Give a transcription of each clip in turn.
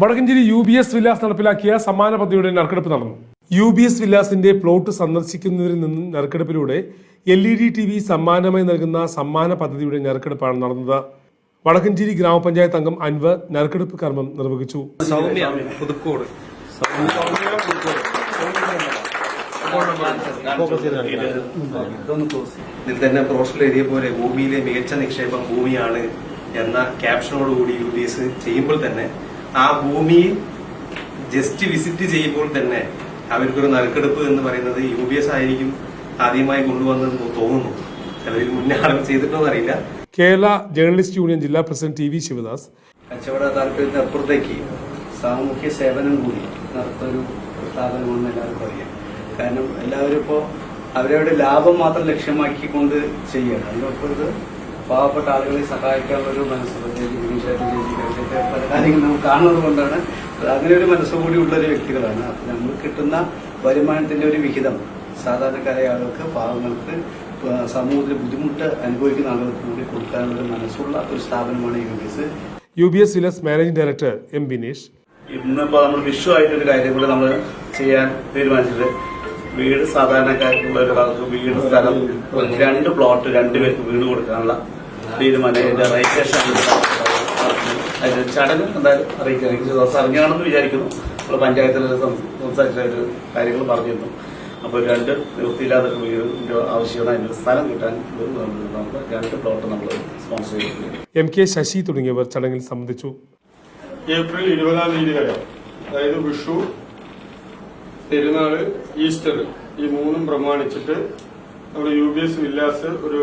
Vadakkanchery U B S villas നടപ്പിലാക്കിയ സമ്മാന പദ്ധതിയുടെ നറുക്കെടുപ്പ് നടന്നു. യു ബി എസ് വില്ലാസിന്റെ പ്ലോട്ട് സന്ദർശിക്കുന്നവരിൽ നിന്നും നറുക്കെടുപ്പിലൂടെ L E D T V സമ്മാനമായി നൽകുന്ന സമ്മാന പദ്ധതിയുടെ നറുക്കെടുപ്പാണ് നടന്നത്. വടക്കഞ്ചേരി ഗ്രാമപഞ്ചായത്ത് അംഗം അൻവർ നറുക്കെടുപ്പ് കർമ്മം നിർവഹിച്ചു. സൗമ്യ പുതുക്കോട്. ഇതിൽ തന്നെ പ്രൊഫഷണൽ ഏരിയ പോലെ ഭൂമിയിലെ മികച്ച നിക്ഷേപം ഭൂമിയാണ് എന്ന ക്യാപ്ഷനോടുകൂടി യു ഡി എസ് ചെയ്യുമ്പോൾ തന്നെ ആ ഭൂമിയിൽ ജസ്റ്റ് വിസിറ്റ് ചെയ്യുമ്പോൾ തന്നെ അവർക്കൊരു നറുക്കെടുപ്പ് എന്ന് പറയുന്നത് യു ബി എസ് ആയിരിക്കും ആദ്യമായി കൊണ്ടുവന്നതെന്ന് തോന്നുന്നു. ചിലതിൽ മുന്നേ ആളുകൾ ചെയ്തിട്ടോന്ന് അറിയില്ല. കേരള ജേർണലിസ്റ്റ് യൂണിയൻ ജില്ലാ പ്രസിഡന്റ് ടി വി ശിവദാസ്. കച്ചവട താല്പര്യത്തിന് അപ്പുറത്തേക്ക് സാമൂഹ്യ സേവനം കൂടി നടത്തൊരു സ്ഥാപനമാണെന്ന് എല്ലാവർക്കും അറിയാം. കാരണം എല്ലാവരും ഇപ്പോൾ അവരവരുടെ ലാഭം മാത്രം ലക്ഷ്യമാക്കിക്കൊണ്ട് ചെയ്യുകയാണ് ഇത് പാവപ്പെട്ട ആളുകളെ സഹായിക്കാനുള്ള ഒരു മനസ്സ് കാര്യങ്ങൾ നമുക്ക് കാണുന്നത് കൊണ്ടാണ്. അങ്ങനെ ഒരു മനസ്സുകൂടി ഉള്ള ഒരു വ്യക്തികളാണ്. അപ്പം നമ്മൾ കിട്ടുന്ന വരുമാനത്തിന്റെ ഒരു വിഹിതം സാധാരണക്കാരായ ആളുകൾക്ക് പാവങ്ങൾക്ക് സമൂഹത്തിൽ ബുദ്ധിമുട്ട് അനുഭവിക്കുന്ന ആളുകൾക്ക് കൂടി കൊടുക്കാനുള്ള ഒരു മനസ്സുള്ള ഒരു സ്ഥാപനമാണ് U B S U B S സിലസ് managing director M Bineesh ഇന്നിപ്പോ നമ്മൾ വിഷു ആയിട്ട് ഒരു കാര്യം കൂടെ നമ്മൾ ചെയ്യാൻ തീരുമാനിച്ചത് വീട് സാധാരണക്കാർക്കുള്ള ഒരാൾക്ക് വീട് സ്ഥലം രണ്ട് പ്ലോട്ട് രണ്ടുപേർക്ക് വീട് കൊടുക്കാനുള്ള തീരുമാനം. അതിന്റെ രജിസ്ട്രേഷൻ അതിന്റെ ചടങ്ങ് എന്തായാലും അറിയിക്കാം. എനിക്ക് അറിഞ്ഞാണെന്ന് വിചാരിക്കുന്നു. നമ്മൾ പഞ്ചായത്തിൽ സംസാരിച്ച ഒരു കാര്യങ്ങൾ പറഞ്ഞിരുന്നു. അപ്പോൾ രണ്ട് നിവൃത്തിയില്ലാതെ വീടിന്റെ ആവശ്യമാണ് അതിന്റെ സ്ഥലം കിട്ടാൻ നമുക്ക് രണ്ട് പ്ലോട്ട് നമ്മൾ സ്പോൺസർ ചെയ്തിട്ടുണ്ട്. എം കെ ശശി തുടങ്ങിയവർ ചടങ്ങിൽ സംബന്ധിച്ചു. ഏപ്രിൽ ഇരുപതാം തീയതി വരെ അതായത് വിഷു പെരുന്നാൾ ഈസ്റ്റർ ഈ മൂന്നും പ്രമാണിച്ചിട്ട് നമ്മുടെ യു ബി എസ് വില്ലാസ് ഒരു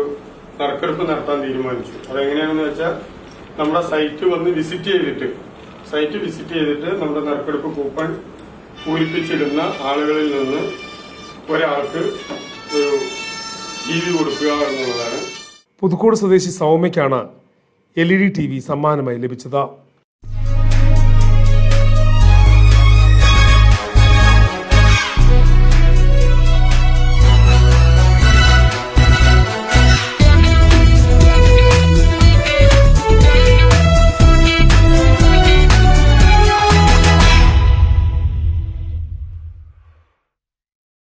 നറുക്കെടുപ്പ് നടത്താൻ തീരുമാനിച്ചു. അതെങ്ങനെയാണെന്ന് വെച്ചാൽ നമ്മുടെ സൈറ്റ് വന്ന് വിസിറ്റ് ചെയ്തിട്ട് സൈറ്റ് വിസിറ്റ് ചെയ്തിട്ട് നമ്മുടെ നറുക്കെടുപ്പ് കൂപ്പൺ പൂരിപ്പിച്ചിടുന്ന ആളുകളിൽ നിന്ന് ഒരാൾക്ക് ഒരു ടി കൊടുക്കുക എന്നുള്ളതാണ്. പുതുക്കോട് സ്വദേശി സൗമ്യയ്ക്കാണ് L E D T V സമ്മാനമായി ലഭിച്ചത്.